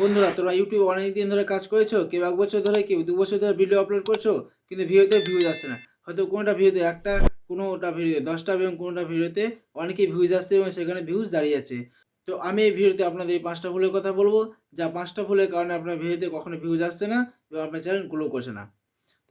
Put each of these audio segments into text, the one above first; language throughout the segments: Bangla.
বন্ধুরা, তোমরা ইউটিউবে অনেক দিন ধরে কাজ করেছ, কেউ এক বছর ধরে, কেউ দু বছর ধরে ভিডিও আপলোড করছ, কিন্তু ভিডিওতে ভিউজ আসছে না। হয়তো কোনোটা ভিডিওতে একটা, কোনোটা ভিডিও দশটা এবং কোনোটা ভিডিওতে অনেকেই ভিউজ আসছে এবং সেখানে ভিউজ দাঁড়িয়ে আছে। তো আমি এই ভিডিওতে আপনাদের এই পাঁচটা ভুলের কথা বলব, যা পাঁচটা ভুলের কারণে আপনার ভিডিওতে কখনো ভিউজ আসছে না এবং আপনার চ্যানেল গ্রো করছে না।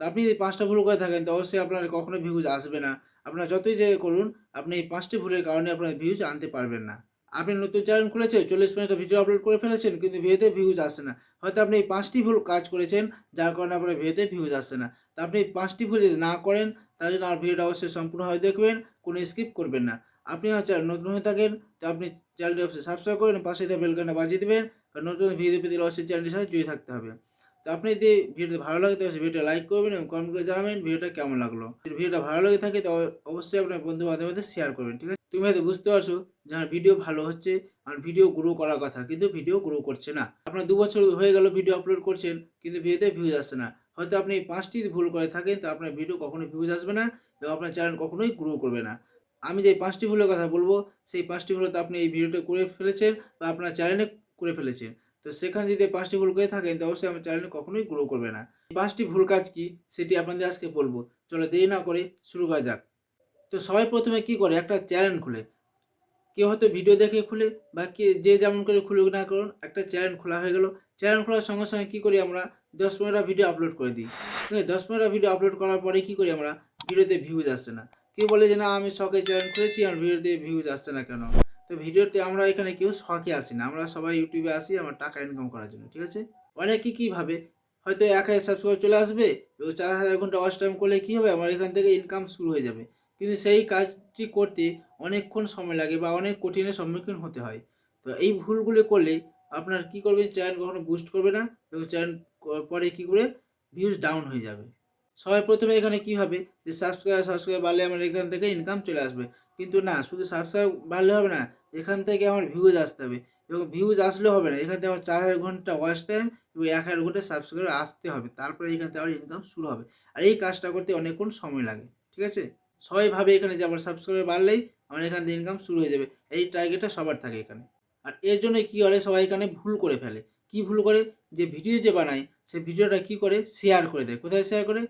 তো আপনি যদি পাঁচটা ভুল করে থাকেন, তো অবশ্যই আপনার কখনো ভিউজ আসবে না। আপনার যতই জায়গায় করুন, আপনি এই পাঁচটি ভুলের কারণে আপনার ভিউজ আনতে পারবেন না। আপনি নতুন চ্যানেল খুলেছে চল্লিশ মিনিটের ভিডিও আপলোড করে ফেলেছেন, কিন্তু ভিডিওতে ভিউজ আসছে না। হয়তো আপনি এই পাঁচটি ভুল কাজ করেছেন, যার কারণে আপনার ভিডিওতে ভিউজ আসছে না। তো আপনি এই পাঁচটি ভুল যদি না করেন, তার জন্য আমার ভিডিওটা অবশ্যই সম্পূর্ণভাবে দেখবেন, কোনো স্কিপ করবেন না। আপনি চ্যানেল নতুন হয়ে থাকেন, তো আপনি চ্যানেলটি অবশ্যই সাবস্ক্রাইব করেন পাশে দিয়ে বেলকানটা বাজিয়ে দেবেন, কারণ নতুন ভিডিও পেতে অবশ্যই চ্যানেলটির সাথে জুড়ে থাকতে হবে। তো আপনি যদি ভিডিওটি ভালো লাগে, তো ভিডিওটা লাইক করবেন, এবং কমেন্ট করে জানাবেন ভিডিওটা কেমন লাগল। ভিডিওটা ভালো লাগে থাকে, তো অবশ্যই আপনার বন্ধু বান্ধবদের শেয়ার করবেন, ঠিক আছে? তুমি হয়তো বুঝতে পারছ যে আমার ভিডিও ভালো হচ্ছে, আর ভিডিও গ্রো করার কথা, কিন্তু ভিডিও গ্রো করছে না। আপনার দু বছর হয়ে গেল ভিডিও আপলোড করছেন, কিন্তু ভিডিওতে ভিউজ আসছে না। হয়তো আপনি এই পাঁচটি ভুল করে থাকেন, তো আপনার ভিডিও কখনোই ভিউজ আসবে না, এবং আপনার চ্যানেল কখনোই গ্রো করবে না। আমি যে পাঁচটি ভুলের কথা বলব, সেই পাঁচটি ভুল তো আপনি এই ভিডিওটা করে ফেলেছেন, বা আপনার চ্যানেলে করে ফেলেছেন। তো সেখানে যদি পাঁচটি ভুল করে থাকেন, তো অবশ্যই আমার চ্যানেল কখনোই গ্রো করবে না। পাঁচটি ভুল কাজ কি, সেটি আপনাদের আজকে বলব। চলো দেরি না করে শুরু করা যাক। তো সবাই প্রথমে কি করে? একটা চ্যানেল খুলে। কেউ হয়তো ভিডিও দেখে খুলে বা কে যে যেমন করে খুলুক না করুন একটা চ্যানেল খোলা হয়ে গেল। চ্যানেল খোলার সঙ্গে সঙ্গে কী করি আমরা? দশ পনেরোটা ভিডিও আপলোড করে দিই। ঠিক আছে? দশ পনেরোটা ভিডিও আপলোড করার পরে কী করি আমরা? ভিডিওতে ভিউজ আসছে না। কেউ বলে যে, না, আমি শখে চ্যানেল খুলেছি আর ভিডিওতে ভিউজ আসছে না কেন? তো ভিডিওতে আমরা এখানে কেউ শখে আসি না। আমরা সবাই ইউটিউবে আসি, আমার টাকা ইনকাম করার জন্য। ঠিক আছে? অনেকে কী ভাবে? হয়তো এক হাজার সাবস্ক্রাইব চলে আসবে এবং চার হাজার ঘণ্টা ওয়াচ টাইম করলে কী হবে? আমার এখান থেকে ইনকাম শুরু হয়ে যাবে। কিন্তু সেই কাজটি করতে অনেকক্ষণ সময় লাগে বা অনেক কঠিনের সম্মুখীন হতে হয়। তো এই ভুলগুলো করলে আপনার কি করবেন চ্যানেল কখনো বুস্ট করবে না এবং চ্যানেল পরে কি করে? ভিউজ ডাউন হয়ে যাবে। সবাই প্রথমে এখানে কি হবে? যে সাবস্ক্রাইব সাবস্ক্রাইব বাড়লে আমার এখান থেকে ইনকাম চলে আসবে। কিন্তু না, শুধু সাবস্ক্রাইব বাড়লে হবে না, এখান থেকে আমার ভিউজ আসতে হবে। এবং ভিউজ আসলে হবে না, এখান থেকে আমার চার হাজার ঘণ্টা ওয়াচ টাইম এবং এক হাজার ঘণ্টা সাবস্ক্রাইব আসতে হবে। তারপরে এখান থেকে আমার ইনকাম শুরু হবে। আর এই কাজটা করতে অনেকক্ষণ সময় লাগে, ঠিক আছে? সবাই ভাবে এখানে যে আমার সাবস্ক্রাইবার বাড়লেই আমার এখান থেকে ইনকাম শুরু হয়ে যাবে। এই টার্গেটটা সবার থাকে এখানে। আর এর জন্য কী করে? সবাই এখানে ভুল করে ফেলে। কি ভুল করে? যে ভিডিও যে বানায়, সে ভিডিওটা কি করে? শেয়ার করে দেয়। কোথায় শেয়ার করে?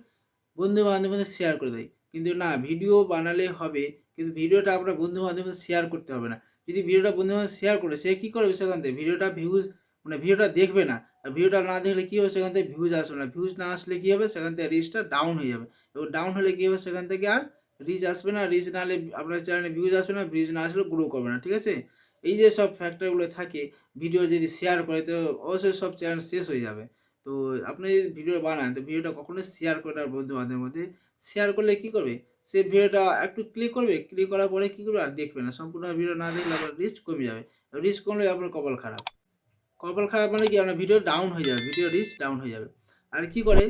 বন্ধু বান্ধবদের শেয়ার করে দেয়। কিন্তু না ভিডিও বানালে হবে। কিন্তু ভিডিওটা আপনার বন্ধু বান্ধবদের শেয়ার করতে হবে না। যদি ভিডিওটা বন্ধু বান্ধব শেয়ার করে, সে কী করবে সেখান থেকে? ভিডিওটা ভিউজ মানে ভিডিওটা দেখবে না। আর ভিডিওটা না দেখলে কী হবে? সেখান থেকে ভিউজ আসবে না। ভিউজ না আসলে কী হবে? সেখান থেকে রিচটা ডাউন হয়ে যাবে। এবং ডাউন হলে কী হবে? সেখান থেকে আর রিচ আসবে না রিচ না হলে আপনার চ্যানেলে ভিউজ আসবে না ভিউজ না আসলে গ্রো করবে না, ঠিক আছে? এই যে সব ফ্যাক্টরগুলো থাকে ভিডিও যদি শেয়ার করে, তো অবশ্যই সব চ্যানেল শেষ হয়ে যাবে। তো আপনি যদি ভিডিও বানান, তো ভিডিওটা কখনোই শেয়ার করে আর বন্ধু বান্ধবের মধ্যে। শেয়ার করলে কী করবে? সে ভিডিওটা একটু ক্লিক করবে ক্লিক করার পরে কী করবে? আর দেখবে না। সম্পূর্ণ ভিডিও না দেখলে আপনার রিচ কমে যাবে। রিচ কমলে আপনার কপাল খারাপ। কপাল খারাপ মানে কি? আপনার ভিডিও ডাউন হয়ে যাবে ভিডিও রিচ ডাউন হয়ে যাবে। আর কি করে?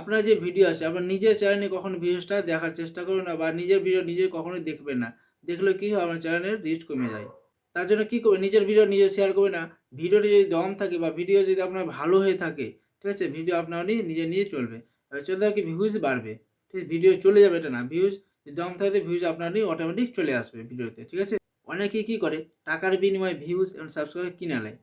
আপনার যে ভিডিও আছে, আপনার নিজের চ্যানেলে কখনো ভিডিওটা দেখার চেষ্টা করবেন না বা নিজের ভিডিও নিজে কখনোই দেখবেন না। দেখলে কী হয়, আপনার চ্যানেলের রিচ কমে যায়। তার জন্য কী করবে নিজের ভিডিও নিজে শেয়ার করবে না। ভিডিওটি যদি দম থাকে বা ভিডিও যদি আপনার ভালো হয়ে থাকে, ঠিক আছে ভিডিও আপনার নিজে নিয়ে চলবে। চলতে কি ভিউজ বাড়বে। ঠিক ভিডিও চলে যাবে এটা না। ভিউজ দম থাকতে ভিউজ আপনার অটোমেটিক চলে আসবে ভিডিওতে ঠিক আছে? অনেকেই কী করে, টাকার বিনিময়ে ভিউজ এবং সাবস্ক্রাইব কিনে নেয়।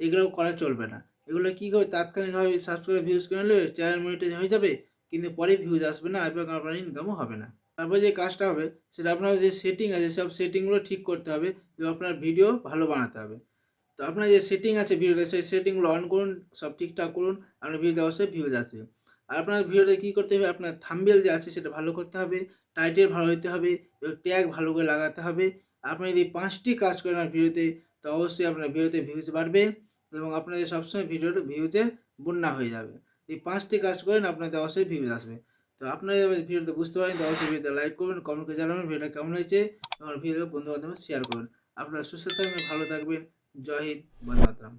এগুলো করা চলবে না। এগুলো কী করে তাৎক্ষণিকভাবে সাবস্ক্রাইব ভিউজ কিনে নেবে চ্যানেল মনিটাইজ হয়ে যাবে, কিন্তু পরে ভিউজ আসবে না, এবং আপনার ইনকামও হবে না। তারপরে যে কাজটা হবে, সেটা আপনার যে সেটিং আছে, সব সেটিংগুলো ঠিক করতে হবে, এবং আপনার ভিডিও ভালো বানাতে হবে। তো আপনার যে সেটিং আছে ভিডিওতে, সেই সেটিংগুলো অন করুন, সব ঠিকঠাক করুন, আপনার ভিডিওতে অবশ্যই ভিউজ আসবে। আর আপনার ভিডিওতে কী করতে হবে, আপনার থাম্বেল যে আছে, সেটা ভালো করতে হবে টাইটেল ভালো হতে হবে, এবং ট্যাগ ভালো করে লাগাতে হবে। আপনি যদি পাঁচটি কাজ করেন ভিডিওতে, তো অবশ্যই আপনার ভিডিওতে ভিউজ বাড়বে। এবং আপনাদের সবসময় ভিডিওর ভিউজের বন্যা হয়ে যাবে। এই পাঁচটি কাজ করেন, আপনাদের অবশ্যই ভিউজ আসবে। তো আপনারা ভিডিওতে বুঝতে পারেন, তো অবশ্যই ভিডিওতে লাইক করবেন কমেন্ট করে জানাবেন, ভিডিওটা কেমন হয়েছে এবং ভিডিও বন্ধু বান্ধবের শেয়ার করবেন। আপনারা সুস্থ থাকবেন, ভালো থাকবেন, জয় হিন্দ, বন্দে মাতরম।